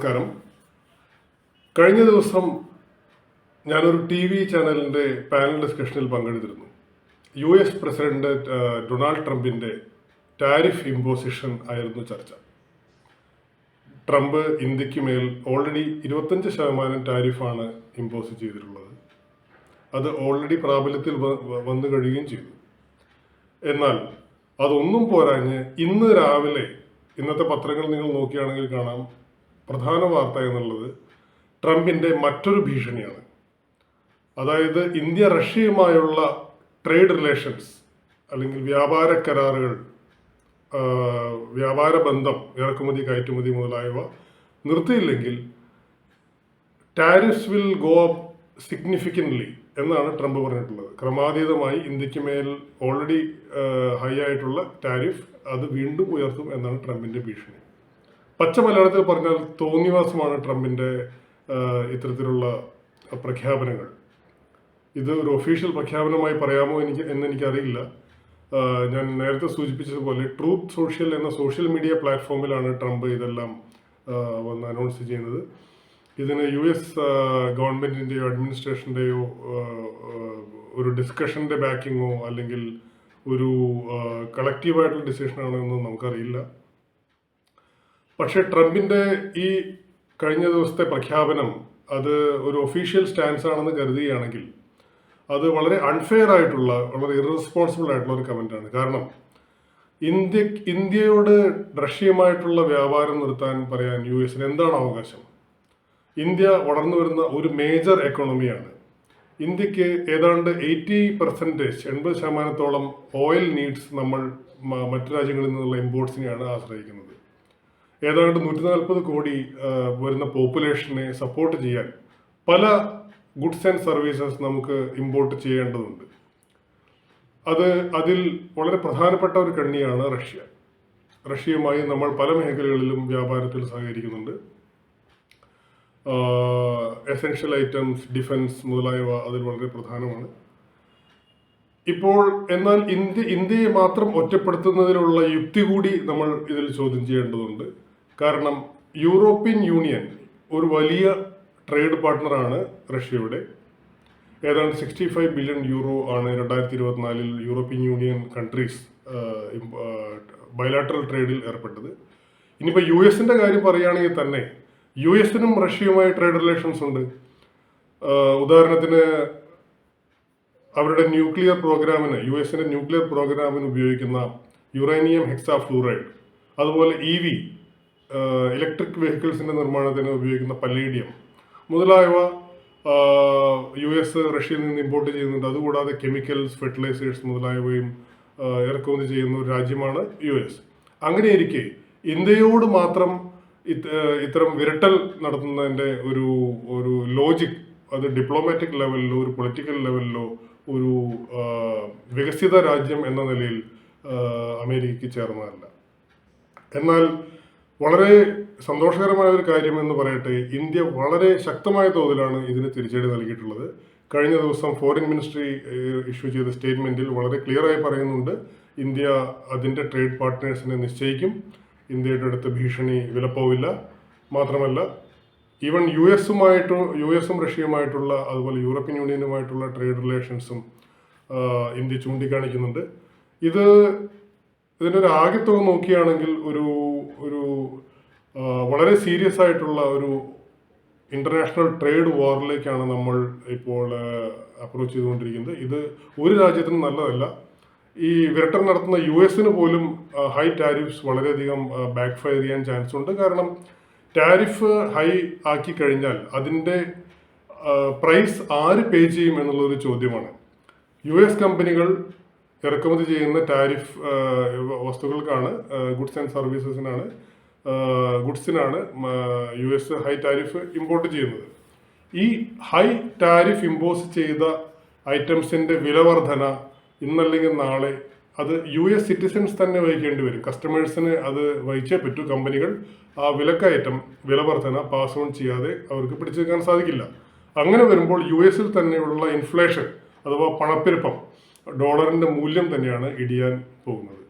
നമസ്കാരം. കഴിഞ്ഞ ദിവസം ഞാനൊരു ടി വി ചാനലിന്റെ പാനൽ ഡിസ്കഷനിൽ പങ്കെടുത്തിരുന്നു. യു എസ് പ്രസിഡന്റ് ഡൊണാൾഡ് ട്രംപിന്റെ ടാരിഫ് ഇമ്പോസിഷൻ ആയിരുന്നു ചർച്ച. ട്രംപ് ഇന്ത്യയ്ക്ക് മേൽ ഓൾറെഡി ഇരുപത്തഞ്ച് ശതമാനം ടാരിഫാണ് ഇമ്പോസ് ചെയ്തിട്ടുള്ളത്. അത് ഓൾറെഡി പ്രാബല്യത്തിൽ വന്നു കഴിയുകയും ചെയ്തു. എന്നാൽ അതൊന്നും പോരാഞ്ഞ് ഇന്ന് രാവിലെ ഇന്നത്തെ പത്രങ്ങൾ നിങ്ങൾ നോക്കുകയാണെങ്കിൽ കാണാം പ്രധാന വാർത്ത എന്നുള്ളത് ട്രംപിന്റെ മറ്റൊരു ഭീഷണിയാണ്. അതായത് ഇന്ത്യ റഷ്യയുമായുള്ള ട്രേഡ് റിലേഷൻസ് അല്ലെങ്കിൽ വ്യാപാര കരാറുകൾ വ്യാപാര ബന്ധം ഇറക്കുമതി കയറ്റുമതി മുതലായവ നിർത്തിയില്ലെങ്കിൽ tariffs will go up significantly എന്നാണ് ട്രംപ് പറഞ്ഞിട്ടുള്ളത്. ക്രമാതീതമായി ഇന്ത്യയ്ക്ക് മേൽ ഓൾറെഡി ഹൈ ആയിട്ടുള്ള ടാരിഫ് അത് വീണ്ടും ഉയർത്തും എന്നാണ് ട്രംപിന്റെ ഭീഷണി. പച്ച മലയാളത്തിൽ പറഞ്ഞാൽ തോന്നിവാസമാണ് ട്രംപിന്റെ ഇത്തരത്തിലുള്ള പ്രഖ്യാപനങ്ങൾ. ഇത് ഒരു ഒഫീഷ്യൽ പ്രഖ്യാപനമായി പറയാമോ എനിക്ക് എന്ന് എനിക്കറിയില്ല. ഞാൻ നേരത്തെ സൂചിപ്പിച്ചതുപോലെ ട്രൂത്ത് സോഷ്യൽ എന്ന സോഷ്യൽ മീഡിയ പ്ലാറ്റ്ഫോമിലാണ് ട്രംപ് ഇതെല്ലാം വന്ന് അനൗൺസ് ചെയ്യുന്നത്. ഇതിന് യു എസ് ഗവൺമെന്റിന്റെയോ അഡ്മിനിസ്ട്രേഷന്റെയോ ഒരു ഡിസ്കഷന്റെ ബാക്കിങ്ങോ അല്ലെങ്കിൽ ഒരു കളക്റ്റീവായിട്ടുള്ള ഡിസിഷനാണോ എന്ന് നമുക്കറിയില്ല. പക്ഷേ ട്രംപിന്റെ ഈ കഴിഞ്ഞ ദിവസത്തെ പ്രഖ്യാപനം അത് ഒരു ഒഫീഷ്യൽ സ്റ്റാൻസ് ആണെന്ന് കരുതുകയാണെങ്കിൽ അത് വളരെ അൺഫെയർ ആയിട്ടുള്ള വളരെ ഇറസ്പോൺസിബിൾ ആയിട്ടുള്ള ഒരു കമന്റാണ് കാരണം ഇന്ത്യ ഇന്ത്യയോട് റഷ്യയുമായിട്ടുള്ള വ്യാപാരം നിർത്താൻ പറയാൻ യു എസിന് എന്താണ് അവകാശം? ഇന്ത്യ വളർന്നു വരുന്ന ഒരു മേജർ എക്കോണമിയാണ് ഇന്ത്യയ്ക്ക് ഏതാണ്ട് എയ്റ്റി പെർസെന്റേജ് എൺപത് ശതമാനത്തോളം ഓയിൽ നീഡ്സ് നമ്മൾ മറ്റു രാജ്യങ്ങളിൽ നിന്നുള്ള ഇമ്പോർട്ട്സിനെയാണ് ആശ്രയിക്കുന്നത്. ഏതാണ്ട് നൂറ്റി നാൽപ്പത് കോടി വരുന്ന പോപ്പുലേഷനെ സപ്പോർട്ട് ചെയ്യാൻ പല ഗുഡ്സ് ആൻഡ് സർവീസസ് നമുക്ക് ഇമ്പോർട്ട് ചെയ്യേണ്ടതുണ്ട്. അത് അതിൽ വളരെ പ്രധാനപ്പെട്ട ഒരു കണ്ണിയാണ് റഷ്യ. റഷ്യയുമായി നമ്മൾ പല മേഖലകളിലും വ്യാപാരത്തിൽ സഹകരിക്കുന്നുണ്ട്. എസെൻഷ്യൽ ഐറ്റംസ് ഡിഫൻസ് മുതലായവ അതിൽ വളരെ പ്രധാനമാണ്. ഇപ്പോൾ എന്നാൽ ഇന്ത്യ ഇന്ത്യയെ മാത്രം ഒറ്റപ്പെടുത്തുന്നതിലുള്ള യുക്തി കൂടി നമ്മൾ ഇതിൽ ചോദ്യം ചെയ്യേണ്ടതുണ്ട്. കാരണം യൂറോപ്യൻ യൂണിയൻ ഒരു വലിയ ട്രേഡ് പാർട്ട്ണറാണ് റഷ്യയുടെ. ഏതാണ്ട് സിക്സ്റ്റി ഫൈവ് ബില്യൺ യൂറോ ആണ് രണ്ടായിരത്തി ഇരുപത്തിനാലിൽ യൂറോപ്യൻ യൂണിയൻ കൺട്രീസ് ബയലാട്രൽ ട്രേഡിൽ ഏർപ്പെട്ടത്. ഇനിയിപ്പോൾ യു എസിന്റെ കാര്യം പറയുകയാണെങ്കിൽ തന്നെ യു എസിനും റഷ്യയുമായി ട്രേഡ് റിലേഷൻസ് ഉണ്ട്. ഉദാഹരണത്തിന് അവരുടെ ന്യൂക്ലിയർ പ്രോഗ്രാമിന് യു എസിന്റെ ന്യൂക്ലിയർ പ്രോഗ്രാമിന് ഉപയോഗിക്കുന്ന യുറേനിയം ഹെക്സാ ഫ്ലൂറൈഡ് അതുപോലെ ഇ വി ഇലക്ട്രിക് വെഹിക്കിൾസിന്റെ നിർമ്മാണത്തിന് ഉപയോഗിക്കുന്ന പല്ലേഡിയം മുതലായവ യു എസ് റഷ്യയിൽ നിന്ന് ഇമ്പോർട്ട് ചെയ്യുന്നുണ്ട്. അതുകൂടാതെ കെമിക്കൽസ് ഫെർട്ടിലൈസേഴ്സ് മുതലായവയും ഇറക്കുമതി ചെയ്യുന്ന ഒരു രാജ്യമാണ് യു എസ് അങ്ങനെയിരിക്കെ ഇന്ത്യയോട് മാത്രം ഇത്തരം വിരട്ടൽ നടത്തുന്നതിന്റെ ഒരു ഒരു ലോജിക് അത് ഡിപ്ലോമാറ്റിക് ലെവലിലോ ഒരു പൊളിറ്റിക്കൽ ലെവലിലോ ഒരു വികസിത രാജ്യം എന്ന നിലയിൽ അമേരിക്കയ്ക്ക് ചേർന്നതല്ല. എന്നാൽ വളരെ സന്തോഷകരമായ ഒരു കാര്യം എന്ന് പറയട്ടെ ഇന്ത്യ വളരെ ശക്തമായ തോതിലാണ് ഇതിന് തിരിച്ചടി നൽകിയിട്ടുള്ളത്. കഴിഞ്ഞ ദിവസം ഫോറിൻ മിനിസ്ട്രി ഇഷ്യൂ ചെയ്ത സ്റ്റേറ്റ്മെന്റിൽ വളരെ ക്ലിയർ ആയി പറയുന്നുണ്ട് ഇന്ത്യ അതിന്റെ ട്രേഡ് പാർട്ട്നേഴ്സിനെ നിശ്ചയിക്കും ഇന്ത്യയുടെ അടുത്ത് ഭീഷണി വിലപ്പോവില്ല. മാത്രമല്ല ഈവൻ യു എസുമായിട്ട് യു എസും റഷ്യയുമായിട്ടുള്ള അതുപോലെ യൂറോപ്യൻ യൂണിയനുമായിട്ടുള്ള ട്രേഡ് റിലേഷൻസും ഇന്ത്യ ചൂണ്ടിക്കാണിക്കുന്നുണ്ട്. ഇത് ഇതിന്റെ ഒരു ആകെത്തുക നോക്കിയാണെങ്കിൽ ഒരു വളരെ സീരിയസ് ആയിട്ടുള്ള ഒരു ഇന്റർനാഷണൽ ട്രേഡ് വാറിലേക്കാണ് നമ്മൾ ഇപ്പോൾ അപ്രോച്ച് ചെയ്തുകൊണ്ടിരിക്കുന്നത്. ഇത് ഒരു രാജ്യത്തിന് നല്ലതല്ല. ഈ വിരട്ടൻ നടത്തുന്ന യു എസിന് പോലും ഹൈ ടാരിഫ്സ് വളരെയധികം ബാക്ക് ഫയർ ചെയ്യാൻ ചാൻസ് ഉണ്ട്. കാരണം ടാരിഫ് ഹൈ ആക്കി കഴിഞ്ഞാൽ അതിന്റെ പ്രൈസ് ആര് പേ ചെയ്യും എന്നുള്ളൊരു ചോദ്യമാണ്. യു എസ് കമ്പനികൾ ഇറക്കുമതി ചെയ്യുന്ന ടാരിഫ് വസ്തുക്കൾക്കാണ് ഗുഡ്സ് ആൻഡ് സർവീസസിനാണ് ഗുഡ്സിനാണ് U S high tariff import ചെയ്യുന്നത്. ഈ ഹൈ ടാരിഫ് ഇമ്പോസ് ചെയ്ത ഐറ്റംസിന്റെ വില വർധന ഇന്നല്ലെങ്കിൽ നാളെ അത് യു എസ് സിറ്റിസൺസ് തന്നെ വഹിക്കേണ്ടി വരും. കസ്റ്റമേഴ്സിന് അത് വഹിച്ചേ പറ്റൂ. കമ്പനികൾ ആ വിലക്കയറ്റം വില വർധന പാസ് ഓൺ ചെയ്യാതെ അവർക്ക് പിടിച്ചു നിൽക്കാൻ സാധിക്കില്ല. അങ്ങനെ വരുമ്പോൾ യു എസിൽ തന്നെയുള്ള ഇൻഫ്ലേഷൻ അഥവാ പണപ്പെരുപ്പം ഡോളറിന്റെ മൂല്യം തന്നെയാണ് ഇടിയാൻ പോകുന്നത്.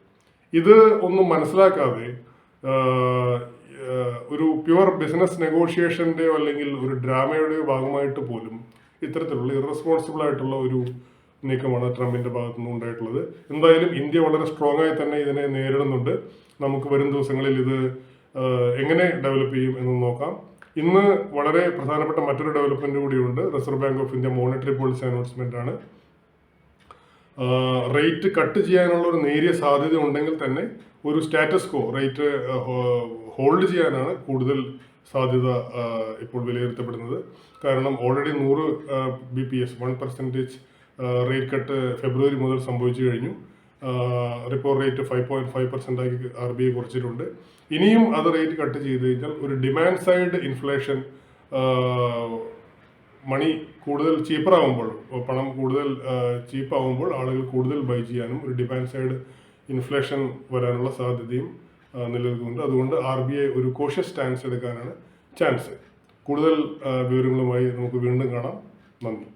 ഇത് ഒന്നും മനസ്സിലാക്കാതെ ഒരു പ്യുവർ ബിസിനസ് നെഗോഷിയേഷന്റെയോ അല്ലെങ്കിൽ ഒരു ഡ്രാമയുടെയോ ഭാഗമായിട്ട് പോലും ഇത്തരത്തിലുള്ള ഇറസ്പോൺസിബിൾ ആയിട്ടുള്ള ഒരു നീക്കമാണ് ട്രംപിന്റെ ഭാഗത്തു നിന്ന് ഉണ്ടായിട്ടുള്ളത്. എന്തായാലും ഇന്ത്യ വളരെ സ്ട്രോങ് ആയി തന്നെ ഇതിനെ നേരിടുന്നുണ്ട്. നമുക്ക് വരും ദിവസങ്ങളിൽ ഇത് എങ്ങനെ ഡെവലപ്പ് ചെയ്യും എന്ന് നോക്കാം. ഇന്ന് വളരെ പ്രധാനപ്പെട്ട മറ്റൊരു ഡെവലപ്മെന്റ് കൂടിയുണ്ട്. Reserve bank of India monetary policy announcement ആണ്. റേറ്റ് കട്ട് ചെയ്യാനുള്ള ഒരു നേരിയ സാധ്യത ഉണ്ടെങ്കിൽ തന്നെ ഒരു സ്റ്റാറ്റസ് കോ റേറ്റ് ഹോൾഡ് ചെയ്യാനാണ് കൂടുതൽ സാധ്യത ഇപ്പോൾ വിലയിരുത്തപ്പെടുന്നത്. കാരണം ഓൾറെഡി നൂറ് B P S one percentage rate cut ഫെബ്രുവരി മുതൽ സംഭവിച്ചു കഴിഞ്ഞു. Repo rate five point five percent ആക്കി ആർ ബി ഐ കുറച്ചിട്ടുണ്ട്. ഇനിയും അത് റേറ്റ് കട്ട് ചെയ്ത് കഴിഞ്ഞാൽ ഒരു ഡിമാൻഡ് സൈഡ് ഇൻഫ്ലേഷൻ മണി കൂടുതൽ ചീപ്പർ ആകുമ്പോൾ പണം കൂടുതൽ ചീപ്പ് ആകുമ്പോൾ ആളുകൾ കൂടുതൽ ബൈ ചെയ്യാനും ഒരു ഡിമാൻഡ് സൈഡ് ഇൻഫ്ലേഷൻ വരാനുള്ള സാധ്യതയും നിലനിൽക്കുന്നുണ്ട്. അതുകൊണ്ട് ആർ ബി ഐ ഒരു കോഷ്യസ് സ്റ്റാൻസ് എടുക്കാനാണ് ചാൻസ് കൂടുതൽ വിവരങ്ങളുമായി നമുക്ക് വീണ്ടും കാണാം. നന്ദി.